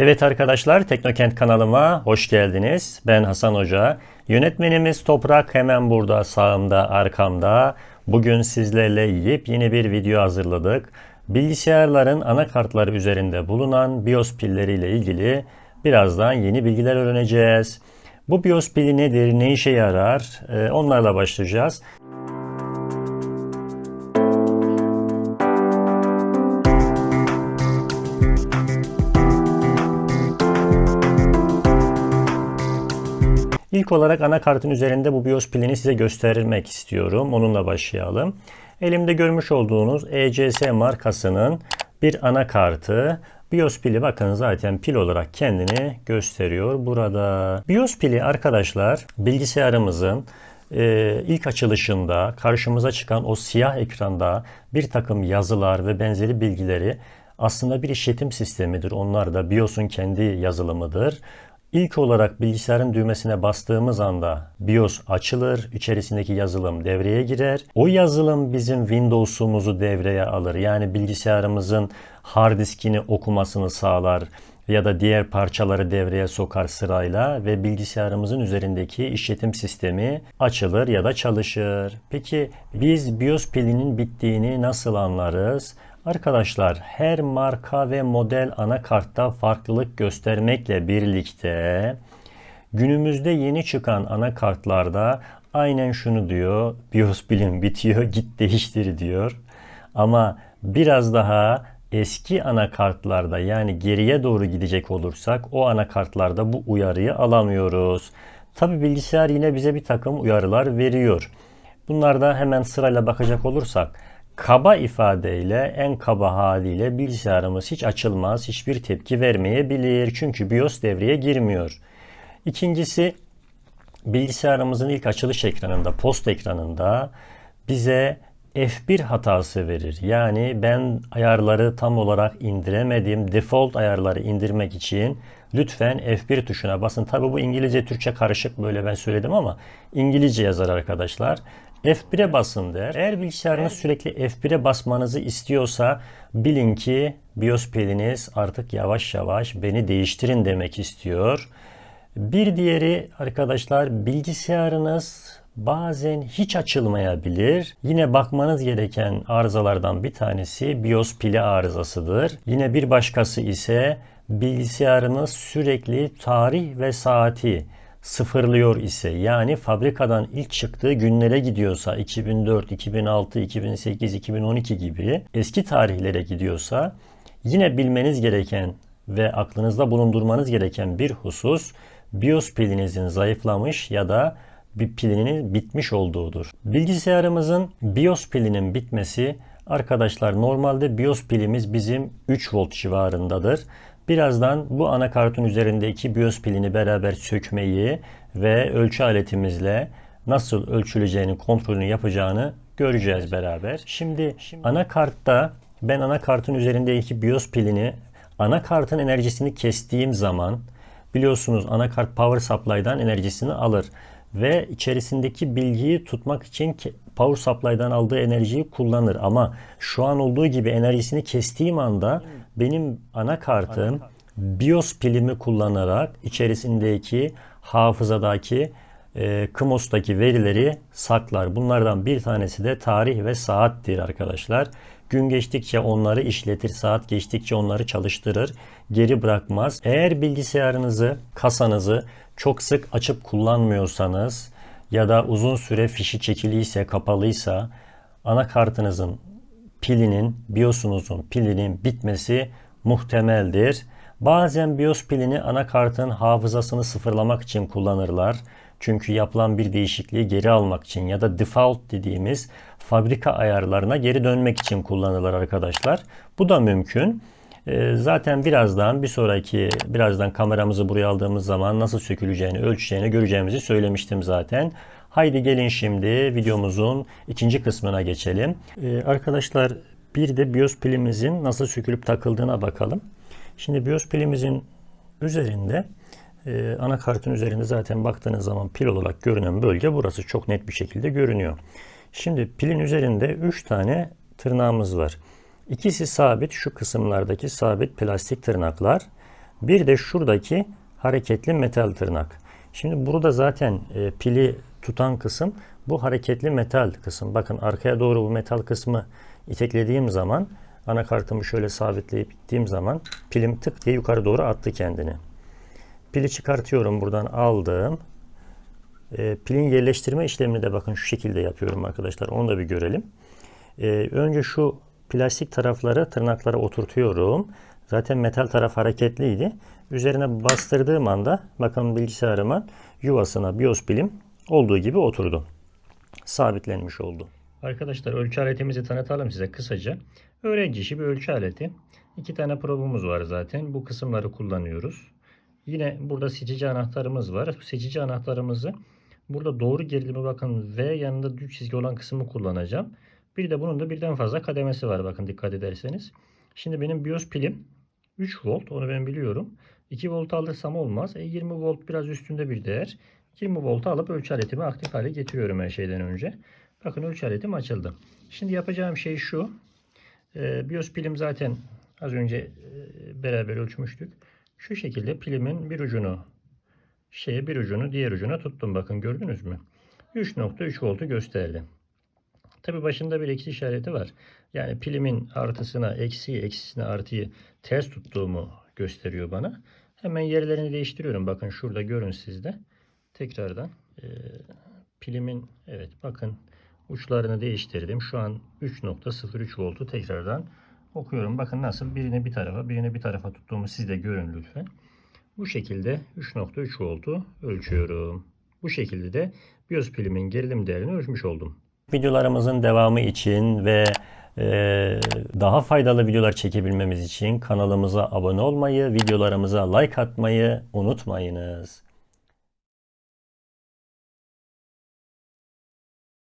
Evet arkadaşlar Teknokent kanalıma hoş geldiniz. Ben Hasan Hoca. Yönetmenimiz Toprak hemen burada sağımda arkamda. Bugün sizlerle yepyeni bir video hazırladık. Bilgisayarların anakartları üzerinde bulunan BIOS pilleriyle ilgili birazdan yeni bilgiler öğreneceğiz. Bu BIOS pili nedir, ne işe yarar Ee, onlarla başlayacağız. İlk olarak anakartın üzerinde bu BIOS pilini size göstermek istiyorum. Onunla başlayalım. Elimde görmüş olduğunuz ECS markasının bir anakartı. BIOS pili bakın zaten pil olarak kendini gösteriyor burada. BIOS pili arkadaşlar bilgisayarımızın e, ilk açılışında karşımıza çıkan o siyah ekranda bir takım yazılar ve benzeri bilgileri aslında bir işletim sistemidir. Onlar da BIOS'un kendi yazılımıdır. İlk olarak bilgisayarın düğmesine bastığımız anda BIOS açılır, içerisindeki yazılım devreye girer. O yazılım bizim Windows'umuzu devreye alır. Yani bilgisayarımızın hard diskini okumasını sağlar ya da diğer parçaları devreye sokar sırayla ve bilgisayarımızın üzerindeki işletim sistemi açılır ya da çalışır. Peki biz BIOS pilinin bittiğini nasıl anlarız? Arkadaşlar her marka ve model anakartta farklılık göstermekle birlikte günümüzde yeni çıkan anakartlarda aynen şunu diyor. BIOS pilin bitiyor git değiştir diyor. Ama biraz daha eski anakartlarda yani geriye doğru gidecek olursak o anakartlarda bu uyarıyı alamıyoruz. Tabi bilgisayar yine bize bir takım uyarılar veriyor. Bunlarda hemen sırayla bakacak olursak kaba ifadeyle en kaba haliyle bilgisayarımız hiç açılmaz, hiçbir tepki vermeyebilir. Çünkü BIOS devreye girmiyor. İkincisi bilgisayarımızın ilk açılış ekranında, post ekranında bize F1 hatası verir. Yani ben ayarları tam olarak indiremedim. Default ayarları indirmek için lütfen F1 tuşuna basın. Tabi bu İngilizce Türkçe karışık böyle ben söyledim ama İngilizce yazar arkadaşlar. F1'e basın der. Eğer bilgisayarınız sürekli F1'e basmanızı istiyorsa bilin ki BIOS piliniz artık yavaş yavaş beni değiştirin demek istiyor. Bir diğeri arkadaşlar bilgisayarınız bazen hiç açılmayabilir. Yine bakmanız gereken arızalardan bir tanesi BIOS pili arızasıdır. Yine bir başkası ise bilgisayarınız sürekli tarih ve saati sıfırlıyor ise yani fabrikadan ilk çıktığı günlere gidiyorsa 2004, 2006, 2008, 2012 gibi eski tarihlere gidiyorsa yine bilmeniz gereken ve aklınızda bulundurmanız gereken bir husus BIOS pilinizin zayıflamış ya da bir pilinin bitmiş olduğudur. Bilgisayarımızın BIOS pilinin bitmesi arkadaşlar normalde BIOS pilimiz bizim 3 volt civarındadır. Birazdan bu anakartın üzerindeki BIOS pilini beraber sökmeyi ve ölçü aletimizle nasıl ölçüleceğini kontrolünü yapacağını göreceğiz beraber. Şimdi anakartta ben anakartın üzerindeki BIOS pilini anakartın enerjisini kestiğim zaman biliyorsunuz anakart power supply'dan enerjisini alır ve içerisindeki bilgiyi tutmak için power supply'dan aldığı enerjiyi kullanır ama şu an olduğu gibi enerjisini kestiğim anda benim anakartım BIOS pilimi kullanarak içerisindeki hafızadaki e, KMOS'taki verileri saklar. Bunlardan bir tanesi de tarih ve saattir arkadaşlar. Gün geçtikçe onları işletir, saat geçtikçe onları çalıştırır, geri bırakmaz. Eğer bilgisayarınızı, kasanızı çok sık açıp kullanmıyorsanız ya da uzun süre fişi çekiliyse, kapalıysa anakartınızın pilinin, BIOS'unuzun pilinin bitmesi muhtemeldir. Bazen BIOS pilini anakartın hafızasını sıfırlamak için kullanırlar. Çünkü yapılan bir değişikliği geri almak için ya da default dediğimiz fabrika ayarlarına geri dönmek için kullanılır arkadaşlar. Bu da mümkün. Ee, zaten birazdan bir sonraki birazdan kameramızı buraya aldığımız zaman nasıl söküleceğini, ölçeceğini göreceğimizi söylemiştim zaten. Haydi gelin şimdi videomuzun ikinci kısmına geçelim. Ee, arkadaşlar bir de BIOS pilimizin nasıl sökülüp takıldığına bakalım. Şimdi BIOS pilimizin üzerinde e, anakartın üzerinde zaten baktığınız zaman pil olarak görünen bölge burası çok net bir şekilde görünüyor. Şimdi pilin üzerinde 3 tane tırnağımız var. İkisi sabit şu kısımlardaki sabit plastik tırnaklar. Bir de şuradaki hareketli metal tırnak. Şimdi burada zaten e, pili tutan kısım bu hareketli metal kısım. Bakın arkaya doğru bu metal kısmı iteklediğim zaman anakartımı şöyle sabitleyip gittiğim zaman pilim tık diye yukarı doğru attı kendini. Pili çıkartıyorum buradan aldım. E, pilin yerleştirme işlemini de bakın şu şekilde yapıyorum arkadaşlar. Onu da bir görelim. E, önce şu plastik tarafları tırnaklara oturtuyorum. Zaten metal taraf hareketliydi. Üzerine bastırdığım anda bakın bilgisayarımın yuvasına BIOS pilim olduğu gibi oturdu. Sabitlenmiş oldu. Arkadaşlar ölçü aletimizi tanıtalım size kısaca. Öğrenci işi bir ölçü aleti. İki tane probumuz var zaten. Bu kısımları kullanıyoruz. Yine burada seçici anahtarımız var. Seçici anahtarımızı burada doğru gerilimi bakın V yanında düz çizgi olan kısmı kullanacağım. Bir de bunun da birden fazla kademesi var bakın dikkat ederseniz. Şimdi benim BIOS pilim 3 volt onu ben biliyorum. 2 volt alırsam olmaz. E 20 volt biraz üstünde bir değer. 20 voltu alıp ölçü aletimi aktif hale getiriyorum her şeyden önce. Bakın ölçü aletim açıldı. Şimdi yapacağım şey şu. E, BIOS pilim zaten az önce e, beraber ölçmüştük. Şu şekilde pilimin bir ucunu şeye bir ucunu diğer ucuna tuttum. Bakın gördünüz mü? 3.3 voltu gösterdi. Tabi başında bir eksi işareti var. Yani pilimin artısına eksiği, eksisine artıyı ters tuttuğumu gösteriyor bana. Hemen yerlerini değiştiriyorum. Bakın şurada görün sizde. Tekrardan e, pilimin evet bakın uçlarını değiştirdim. Şu an 3.03 voltu tekrardan okuyorum. Bakın nasıl birini bir tarafa birini bir tarafa tuttuğumu siz de görün lütfen. Bu şekilde 3.3 voltu ölçüyorum. Bu şekilde de BIOS pilimin gerilim değerini ölçmüş oldum. Videolarımızın devamı için ve e, daha faydalı videolar çekebilmemiz için kanalımıza abone olmayı, videolarımıza like atmayı unutmayınız.